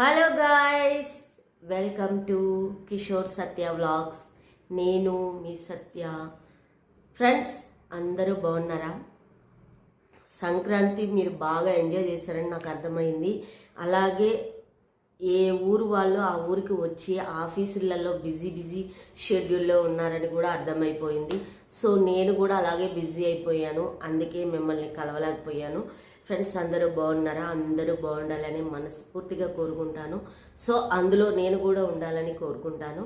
Hello guys welcome to Kishore Satya vlogs నేను మీ సత్య. Friends అందరూ బాగున్నారా? సంక్రాంతి మీరు బాగా ఎంజాయ్ చేశారని నాకు అర్థమైంది. అలాగే ఏ ఊరు వాళ్ళు ఆ ఊరికి వచ్చి ఆఫీసులలో బిజీ బిజీ షెడ్యూల్లో ఉన్నారని కూడా అర్థమైపోయింది. సో నేను కూడా అలాగే బిజీ అయిపోయాను. అందుకే మిమ్మల్ని కలవలేకపోయాను. ఫ్రెండ్స్ అందరూ బాగున్నారా? అందరూ బాగుండాలని మనస్ఫూర్తిగా కోరుకుంటాను. సో అందులో నేను కూడా ఉండాలని కోరుకుంటాను.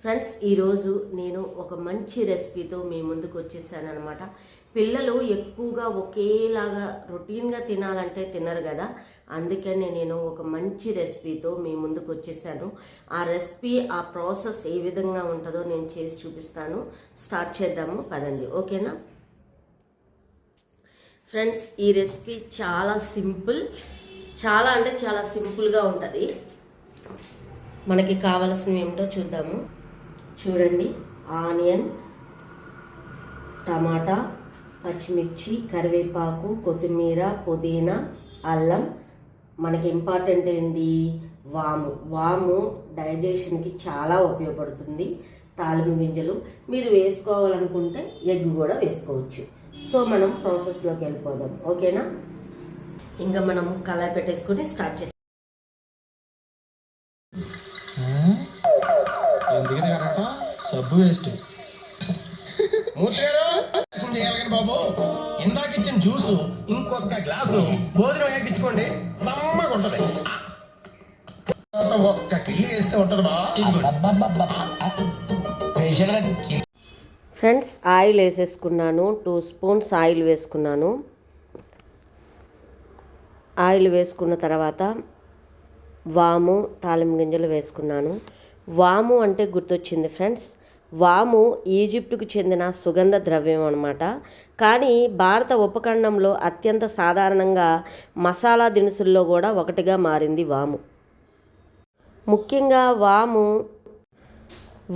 ఫ్రెండ్స్ ఈరోజు నేను ఒక మంచి రెసిపీతో మీ ముందుకు వచ్చేసాను పిల్లలు ఎక్కువగా ఒకేలాగా రొటీన్గా తినాలంటే తినరు కదా? అందుకని నేను ఒక మంచి రెసిపీతో మీ ముందుకు వచ్చేసాను. ఆ రెసిపీ ఆ ప్రాసెస్ ఏ విధంగా ఉంటుందో నేను చేసి చూపిస్తాను. స్టార్ట్ చేద్దాము. పదండి. ఓకేనా? ఫ్రెండ్స్ ఈ రెసిపీ చాలా సింపుల్. చాలా అంటే చాలా సింపుల్గా ఉంటుంది. మనకి కావలసినవి ఏమిటో చూద్దాము. చూడండి. ఆనియన్ టమాటా పచ్చిమిర్చి కరివేపాకు కొత్తిమీర పుదీనా అల్లం. మనకి ఇంపార్టెంట్ ఏంటి వాము. వాము డైజెషన్కి చాలా ఉపయోగపడుతుంది. తాలింపు గింజలు. మీరు వేసుకోవాలనుకుంటే ఎగ్ కూడా వేసుకోవచ్చు. సో మనం ప్రాసెస్లోకి వెళ్ళిపోదాం. ఓకేనా? ఇంకా మనం కళాయి పెట్టేసుకొని స్టార్ట్ చేస్తాం సబ్బు వేస్ట్ చేయాలి బాబు. ఇందాక ఇచ్చిన జ్యూస్ ఇంకొక గ్లాసు భోజనం ఇచ్చుకోండి. సమ్మగా ఉంటది. ఒక్క కిల్లి వేస్తే ఉంటది బా. ఫ్రెండ్స్ ఆయిల్ వేసేసుకున్నాను. టూ స్పూన్స్ ఆయిల్ వేసుకున్నాను. ఆయిల్ వేసుకున్న తర్వాత వాము తాలిం గింజలు వేసుకున్నాను. వాము అంటే గుర్తొచ్చింది ఫ్రెండ్స్. వాము ఈజిప్టుకు చెందిన సుగంధ ద్రవ్యం అనమాట కానీ భారత ఉపఖండంలో అత్యంత సాధారణంగా మసాలా దినుసుల్లో కూడా ఒకటిగా మారింది వాము. ముఖ్యంగా వాము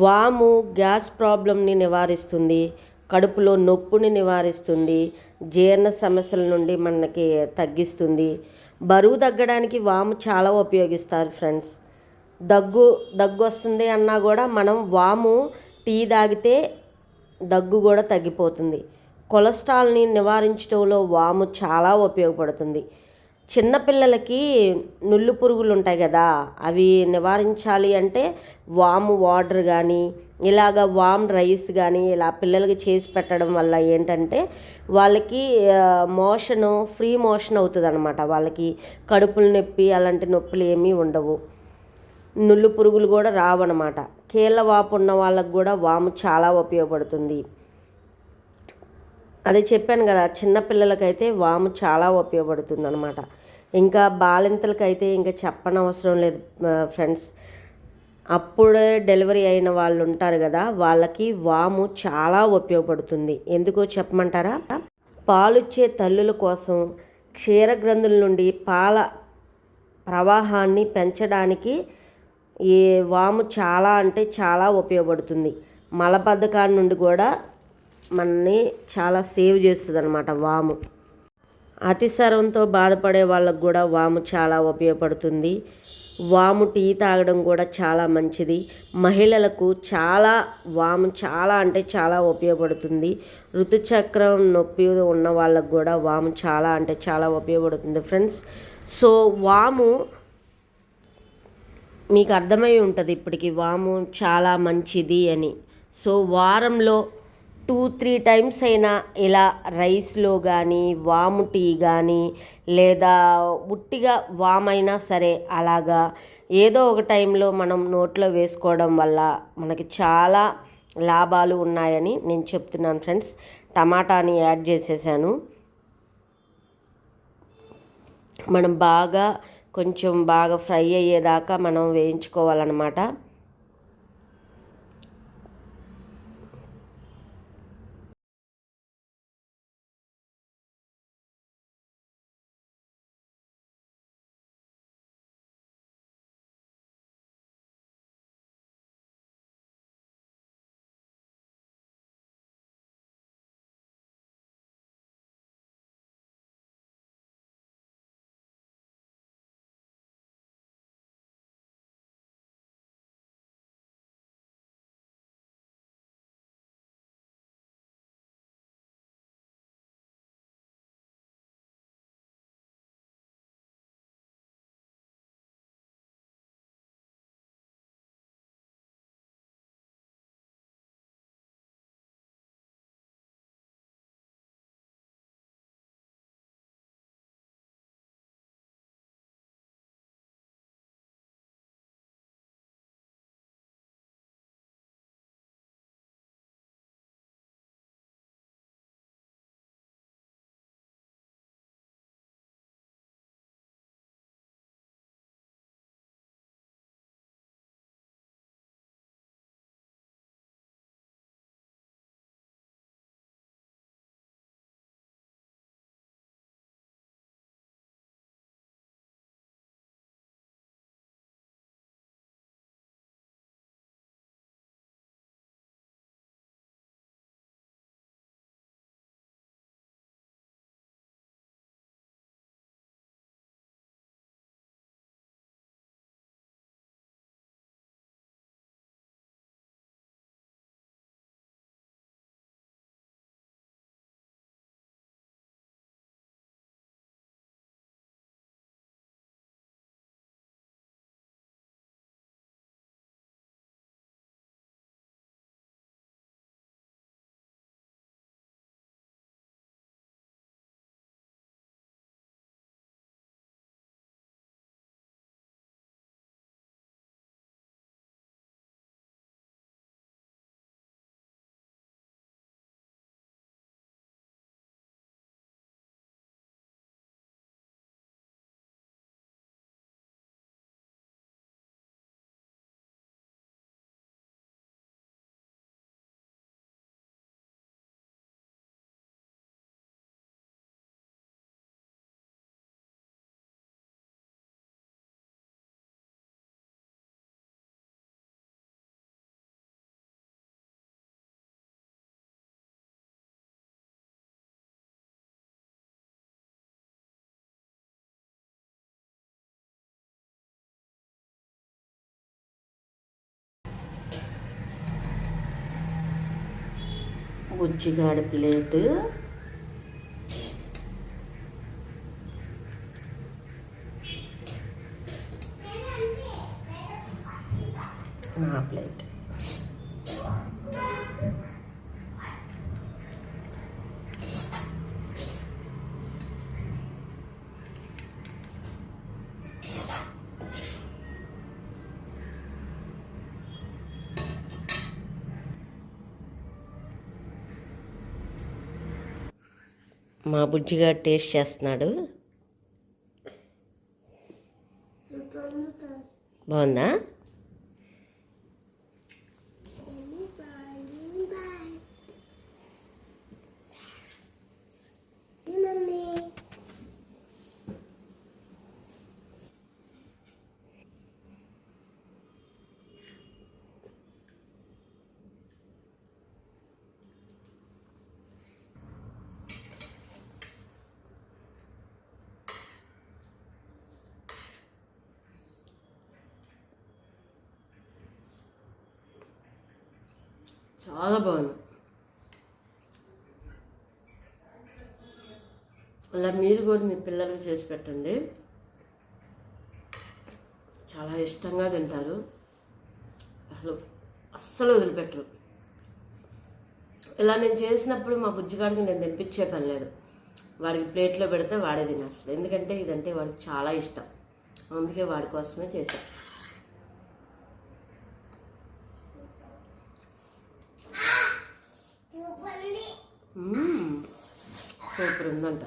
వాము గ్యాస్ ప్రాబ్లంని నివారిస్తుంది కడుపులో నొప్పుని నివారిస్తుంది జీర్ణ సమస్యల నుండి మనకి తగ్గిస్తుంది. బరువు తగ్గడానికి వాము చాలా ఉపయోగిస్తారు ఫ్రెండ్స్. దగ్గు దగ్గు వస్తుంది అన్నా కూడా మనం వాము టీ తాగితే దగ్గు కూడా తగ్గిపోతుంది. కొలెస్ట్రాల్ని నివారించడంలో వాము చాలా ఉపయోగపడుతుంది. చిన్నపిల్లలకి నుళ్ళు పురుగులు ఉంటాయి కదా అవి నివారించాలి అంటే వాము వాటర్ కానీ ఇలాగ వామ్ రైస్ కానీ ఇలా పిల్లలకి చేసి పెట్టడం వల్ల ఏంటంటే వాళ్ళకి మోషను ఫ్రీ మోషన్ అవుతుంది అనమాట వాళ్ళకి కడుపులు నొప్పి అలాంటి నొప్పులు ఏమీ ఉండవు. నుళ్ళు పురుగులు కూడా రావన్నమాట. కీళ్ళ వాపు ఉన్న వాళ్ళకు కూడా వాము చాలా ఉపయోగపడుతుంది. అదే చెప్పాను కదా చిన్నపిల్లలకైతే వాము చాలా ఉపయోగపడుతుంది అనమాట ఇంకా బాలింతలకైతే ఇంకా చెప్పనవసరం లేదు ఫ్రెండ్స్. అప్పుడే డెలివరీ అయిన వాళ్ళు ఉంటారు కదా వాళ్ళకి వాము చాలా ఉపయోగపడుతుంది. ఎందుకో చెప్పమంటారా? పాలుచ్చే తల్లుల కోసం క్షీరగ్రంథుల నుండి పాల ప్రవాహాన్ని పెంచడానికి ఈ వాము చాలా అంటే చాలా ఉపయోగపడుతుంది. మలబద్ధకాన్ని నుండి కూడా మనని చాలా సేవ్ చేస్తుంది అనమాట వాము. అతిసారంతో బాధపడే వాళ్ళకు కూడా వాము చాలా ఉపయోగపడుతుంది. వాము టీ తాగడం కూడా చాలా మంచిది. మహిళలకు చాలా వాము చాలా అంటే చాలా ఉపయోగపడుతుంది. ఋతుచక్రం నొప్పి ఉన్న వాళ్ళకు కూడా వాము చాలా అంటే చాలా ఉపయోగపడుతుంది ఫ్రెండ్స్. సో వాము మీకు అర్థమై ఉంటుంది ఇప్పటికి వాము చాలా మంచిది అని. సో వారంలో టూ త్రీ టైమ్స్ అయినా ఇలా రైస్లో కానీ వాము టీ కానీ లేదా ఉట్టిగా వామైనా సరే అలాగా ఏదో ఒక టైంలో మనం నోట్లో వేసుకోవడం వల్ల మనకి చాలా లాభాలు ఉన్నాయని నేను చెప్తున్నాను ఫ్రెండ్స్. టమాటాని యాడ్ చేసేసాను. మనం బాగా కొంచెం బాగా ఫ్రై అయ్యేదాకా మనం వేయించుకోవాలన్నమాట. బుజ్జిగాడి ప్లేటు నా ప్లేట్ మా బుజ్జిగా టేస్ట్ చేస్తున్నాడు. బాగుందా? చాలా బాగుంది. అలా మీరు కూడా మీ పిల్లలకు చేసి పెట్టండి. చాలా ఇష్టంగా తింటారు. అసలు అస్సలు వదిలిపెట్టరు. ఇలా నేను చేసినప్పుడు మా బుజ్జిగాడికి నేను తినిపించే పని లేదు. వాడికి ప్లేట్లో పెడితే వాడే తినేస్తాడు. ఎందుకంటే ఇదంటే వాడికి చాలా ఇష్టం. అందుకే వాడి కోసమే చేశాను. సూపర్ ఉందంట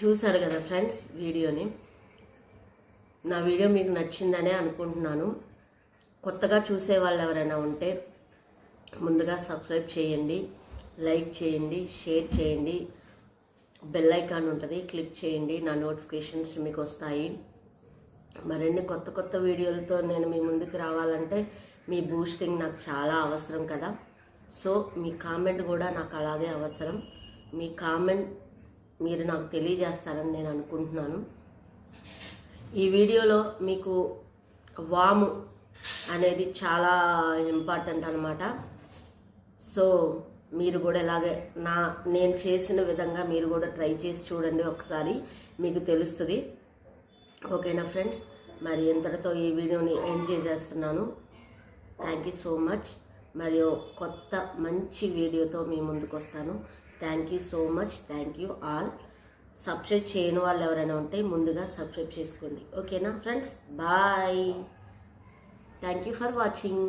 చూసారు కదా ఫ్రెండ్స్ వీడియోని? నా వీడియో మీకు నచ్చిందనే అనుకుంటున్నాను. కొత్తగా చూసే వాళ్ళు ఎవరైనా ఉంటే ముందుగా సబ్స్క్రైబ్ చేయండి లైక్ చేయండి షేర్ చేయండి. బెల్ ఐకాన్ ఉంటుంది క్లిక్ చేయండి నా నోటిఫికేషన్స్ మీకు వస్తాయి. మరిన్ని కొత్త కొత్త వీడియోలతో నేను మీ ముందుకు రావాలంటే మీ బూస్టింగ్ నాకు చాలా అవసరం కదా. సో మీ కామెంట్ కూడా నాకు అలాగే అవసరం. మీ కామెంట్ మీరు నాకు తెలియజేస్తారని నేను అనుకుంటున్నాను. ఈ వీడియోలో మీకు వాము అనేది చాలా ఇంపార్టెంట్ అనమాట సో మీరు కూడా ఇలాగే నా నేను చేసిన విధంగా మీరు కూడా ట్రై చేసి చూడండి ఒకసారి. మీకు తెలుస్తుంది. ఓకేనా ఫ్రెండ్స్ మరి ఇంతటితో ఈ వీడియోని ఎండ్ చేసేస్తున్నాను. థ్యాంక్ యూ సో మచ్ మరియు కొత్త మంచి వీడియోతో మీ ముందుకు వస్తాను thank you so much thank you all subscribe చేయని వాళ్ళు ఎవరైనా ఉంటే ముందుగా సబ్స్క్రైబ్ చేసుకోండి. ఓకేనా friends bye thank you for watching